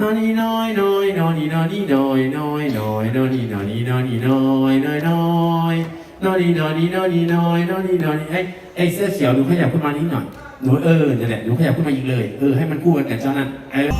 นอนี่น้อยน้อยนอนี่นอนี่น้อยน้อยน้อยนอนี่นอนี่นอนี่น้อยน้อยน้อยนอนี่นอนี่นอนี่น้อยนอนี่นอนี่ไอ้ไอ้เสื้อเขียวหนูขยับขึ้นมานิดหน่อยหนูเออเนี่ยแหละหนูขยับขึ้นมาอีกเลย เออให้มันคู่กันกับเจ้านั่นเออ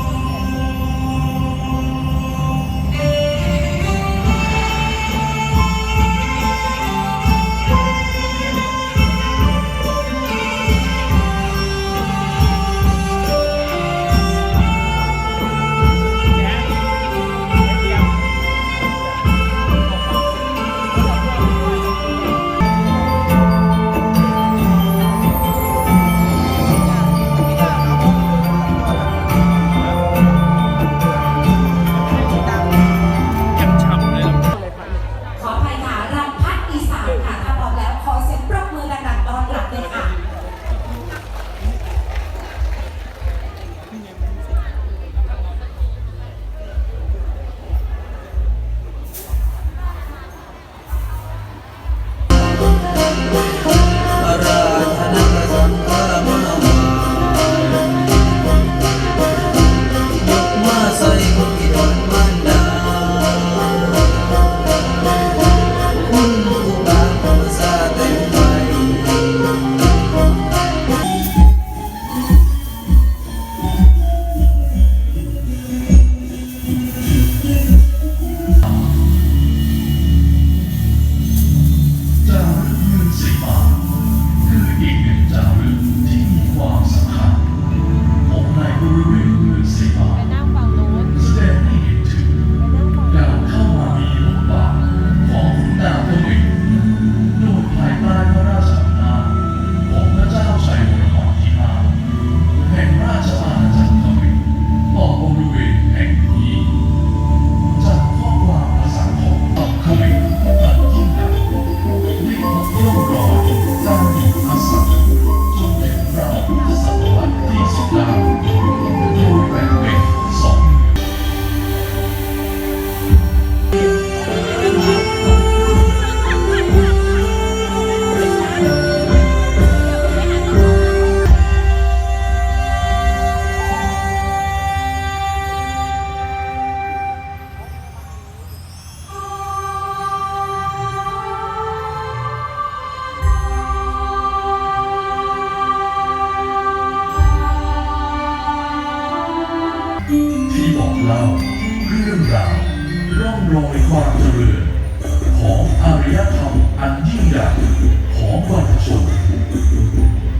เล่าเรื่องราวร่องรอยความเจริญของอารยธรรมอันยิ่งใหญ่ของบรรพชน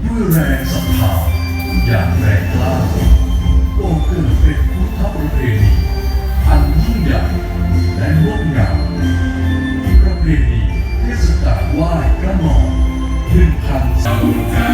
ด้วยแรงศรัทธาอย่างแรงกล้าก็เกิดเป็นพุทธประเพณีอันยิ่งใหญ่และงดงามประเพณีเทศกาลไหว้พระนอนหนึ่งพันสาม